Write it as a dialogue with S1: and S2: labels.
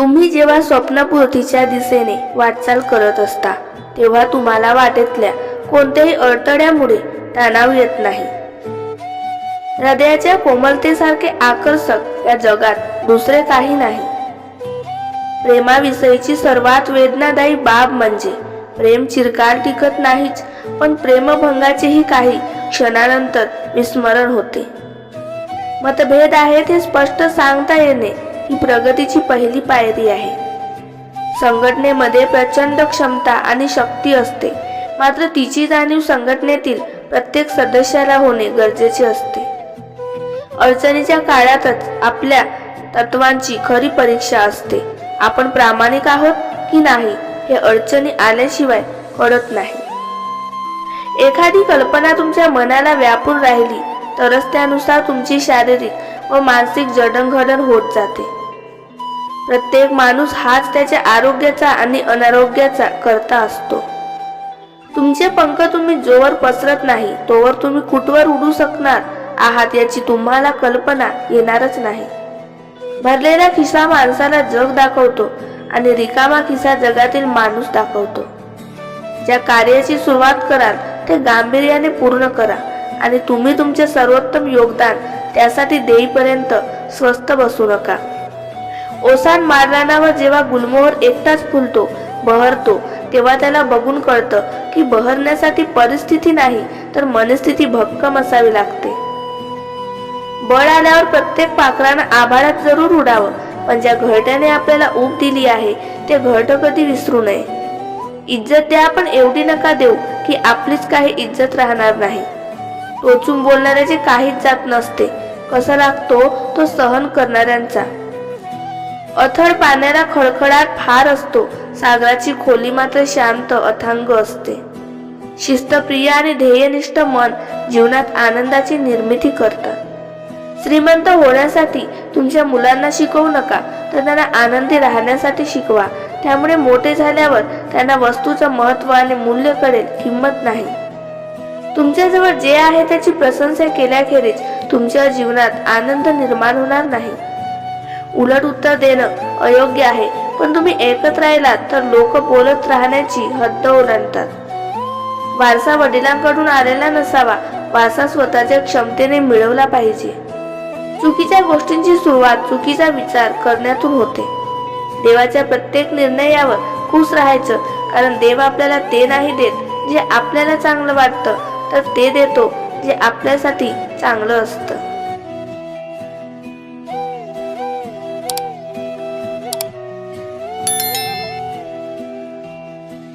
S1: तुम्ही जेव्हा स्वप्नपूर्तीच्या दिशेने वाटचाल करत असता तेव्हा तुम्हाला वाटेतल्या कोणत्याही अडथळ्यामुळे तणाव येत नाही. हृदयाच्या कोमलतेसारखे आकर्षक या जगात दुसरे काही नाही. प्रेमाविषयीची सर्वात वेदनादायी बाब म्हणजे प्रेम चिरकाल टिकत नाहीच पण प्रेमभंगाचेही काही क्षणानंतर विस्मरण होते. मतभेद आहेत हे स्पष्ट सांगता येणे ही प्रगतीची पहिली पायरी आहे. संघटनेमध्ये प्रचंड क्षमता आणि शक्ती असते. मात्र तिची जाणीव संघटनेतील प्रत्येक सदस्याला होणे गरजेचे असते. अडचणीच्या काळातच आपल्या तत्वांची खरी परीक्षा असते. आपण प्रामाणिक आहोत की नाही हे अडचणी आल्याशिवाय कळत नाही. एखादी कल्पना तुमच्या मनाला व्यापून राहिली तरच त्यानुसार तुमची शारीरिक व मानसिक जडणघडण होत जाते. प्रत्येक माणूस हाच त्याच्या आरोग्याचा आणि अनारोग्याचा करता असतो. तुमचे पंख तुम्ही जोवर पसरत नाही तोवर तुम्ही कुठवर उडू शकणार आहात याची तुम्हाला कल्पना येणारच नाही. भरलेला खिसा माणसाला जग दाखवतो आणि रिकामा खिसा जगातील माणूस दाखवतो. ज्या कार्याची सुरुवात कराल ते गांभीर्याने पूर्ण करा आणि तुम्ही तुमचे सर्वोत्तम योगदान त्यासाठी देईपर्यंत स्वस्थ बसू नका. ओसान मारल्यावर जेव्हा गुलमोहर एकटाच फुलतो बहरतो तेव्हा त्याला बघून कळतं की बहरण्यासाठी परिस्थिती नाही तर मनस्थिती भक्कम असावी लागते. बळ आल्यावर प्रत्येक पाखरानं आभाळात जरूर उडावं पण ज्या घरट्याने आपल्याला ऊब दिली आहे ते घरट कधी विसरू नये. इज्जत द्या पण एवढी नका देऊ की आपलीच काही इज्जत राहणार नाही. टोचून बोलणाऱ्याचे काहीच जात नसते कसा लागतो तो सहन करणाऱ्यांचा. अथळ पाण्याला खळखळाट फार असतो. सागराची खोली मात्र शांत अथांग असते. शिस्तप्रिय आणि ध्येयनिष्ठ मन जीवनात आनंदाची निर्मिती करतात. श्रीमंत होण्यासाठी तुमच्या मुलांना शिकवू नका. तर त्यांना आनंदी राहण्यासाठी शिकवा. त्यामुळे मोठे झाल्यावर त्यांना वस्तूचं महत्त्व आणि मूल्य कळेल किंमत नाही. तुमच्याजवळ जे आहे त्याची प्रशंसा केल्याखेरीज तुमच्या जीवनात आनंद निर्माण होणार नाही. उलट उत्तर देणं अयोग्य आहे. पण तुम्ही ऐकत राहिलात तर लोक बोलत राहण्याची हद्द ओलांडतात. वारसा वडिलांकडून आलेला नसावा वारसा स्वतःच्या क्षमतेने मिळवला पाहिजे. चुकीच्या गोष्टींची सुरुवात चुकीचा विचार करण्यातून होते. देवाच्या प्रत्येक निर्णयावर खुश राहायचं कारण देव आपल्याला ते नाही देत जे आपल्याला चांगलं वाटतं तर ते देतो जे आपल्यासाठी चांगलं असतं.